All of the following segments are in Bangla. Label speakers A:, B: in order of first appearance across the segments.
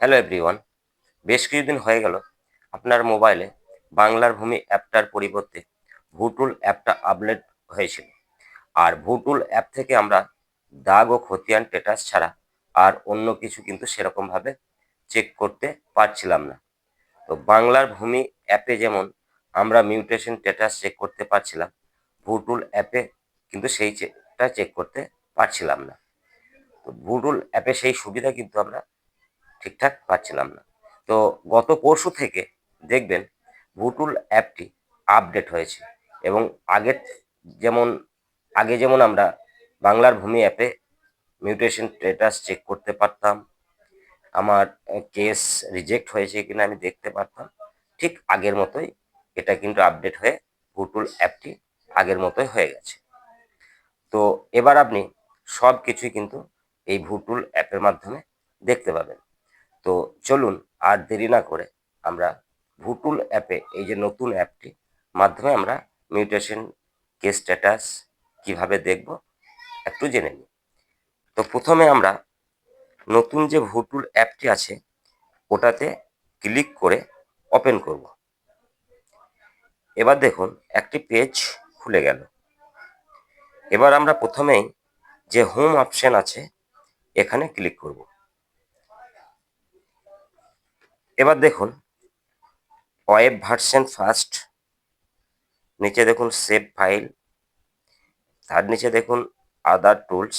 A: হ্যালো এভরিওয়ান বেশ কিছুদিন হয়ে গেল। আপনার মোবাইলে বাংলার ভূমি অ্যাপটার পরিবর্তে ভুটুল অ্যাপটা আপলোড হয়েছিল। আর ভুটুল অ্যাপ থেকে আমরা দাগ ও খতিয়ান স্ট্যাটাস ছাড়া আর অন্য কিছু কিন্তু সেরকমভাবে চেক করতে পারছিলাম না। তো বাংলার ভূমি অ্যাপে যেমন আমরা মিউটেশন স্ট্যাটাস চেক করতে পারছিলাম, ভুটুল অ্যাপে কিন্তু সেইটা চেক করতে পারছিলাম না। তো ভুটুল অ্যাপে সেই সুবিধা কিন্তু আমরা ঠিকঠাক পাচ্ছিলাম না। তো গত পরশু থেকে দেখবেন ভুটুল অ্যাপটি আপডেট হয়েছে এবং আগের যেমন, আগে যেমন আমরা বাংলার ভূমি অ্যাপে মিউটেশন স্ট্যাটাস চেক করতে পারতাম, আমার কেস রিজেক্ট হয়েছে কিনা আমি দেখতে পারতাম, ঠিক আগের মতোই এটা কিন্তু আপডেট হয়ে ভুটুল অ্যাপটি আগের মতোই হয়ে গেছে। তো এবার আপনি সব কিছুই কিন্তু এই ভুটুল অ্যাপের মাধ্যমে দেখতে পাবেন। তো চলুন আর দেরি না করে আমরা ভুটুল অ্যাপে এই যে নতুন অ্যাপটি, মাধ্যমে আমরা মিউটেশন কে স্ট্যাটাস কীভাবে দেখব একটু জেনে নিই। তো প্রথমে আমরা নতুন যে ভুটুল অ্যাপটি আছে, ওটাতে ক্লিক করে ওপেন করব। এবার দেখুন, একটি পেজ খুলে গেল। এবার আমরা প্রথমেই যে হোম অপশন আছে, এখানে ক্লিক করব। এবার দেখুন ওয়েব ভার্সন ফার্স্ট নিচে দেখুন সেভ ফাইল তার নিচে দেখুন আদার টুলস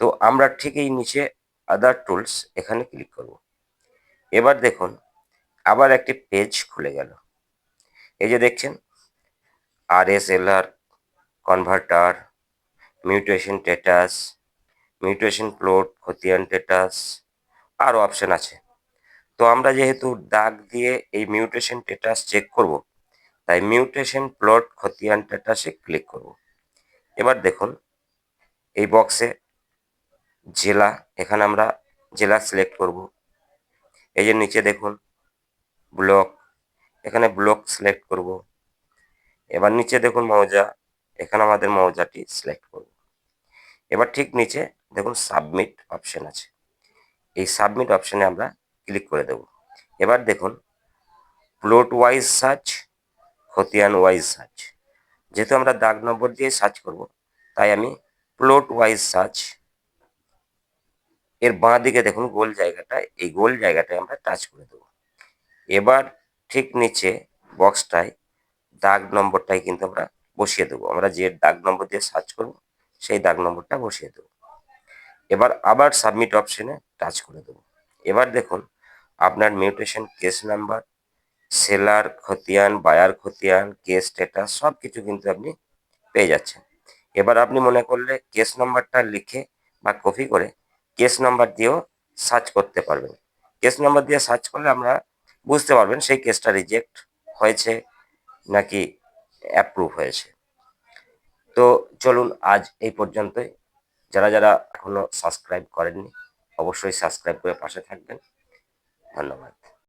A: তো আমরা ঠিক এই নিচে আদার টুলস এখানে ক্লিক করব। এবার দেখুন, আবার একটি পেজ খুলে গেল। এই যে দেখছেন R S L R converter mutation status mutation plot খতিয়ান স্ট্যাটাস আরও অপশান আছে। তো আমরা যেহেতু দাগ দিয়ে এই মিউটেশন স্ট্যাটাস চেক করব, তাই মিউটেশন প্লট খতিয়ান স্ট্যাটাসে ক্লিক করব। এবার দেখুন, এই বক্সে জেলা, এখানে আমরা জেলা সিলেক্ট করব। এই যে নিচে দেখুন ব্লক এখানে ব্লক সিলেক্ট করব। এবার নিচে দেখুন মৌজা, এখানে আমাদের মৌজাটি সিলেক্ট করব। এবার ঠিক নিচে দেখুন সাবমিট অপশন আছে। এই সাবমিট অপশনে আমরা ক্লিক করে দেব। এবার দেখুন প্লট ওয়াইজ সার্চ খতিয়ান ওয়াইজ সার্চ যেহেতু আমরা দাগ নম্বর দিয়ে সার্চ করব, তাই আমি প্লট ওয়াইজ সার্চ এর বাঁ দিকে দেখুন গোল জায়গাটা, এই গোল জায়গাটায় আমরা টাচ করে দেবো। এবার ঠিক নিচে বক্সটায় দাগ নম্বরটাই কিন্তু আমরা বসিয়ে দেবো। আমরা যে দাগ নম্বর দিয়ে সার্চ করব, সেই দাগ নম্বরটা বসিয়ে দেবো। এবার আবার সাবমিট অপশনে টাচ করে দেবো। এবার দেখুন আপনার মিউটেশন কেস নাম্বার সেলার খতিয়ান বায়ার খতিয়ান কেস স্ট্যাটাস সব কিছু কিন্তু আপনি পেয়ে যাচ্ছেন। এবার আপনি মনে করলে কেস নাম্বারটা লিখে বা কপি করে কেস নাম্বার দিয়েও সার্চ করতে পারবেন। কেস নাম্বার দিয়ে সার্চ করলে আমরা বুঝতে পারবেন সেই কেসটা রিজেক্ট হয়েছে নাকি অ্যাপ্রুভ হয়েছে। তো চলুন আজ এই পর্যন্তই। যারা যারা এখনও সাবস্ক্রাইব করেননি, অবশ্যই সাবস্ক্রাইব করে পাশে থাকবেন। Parliament.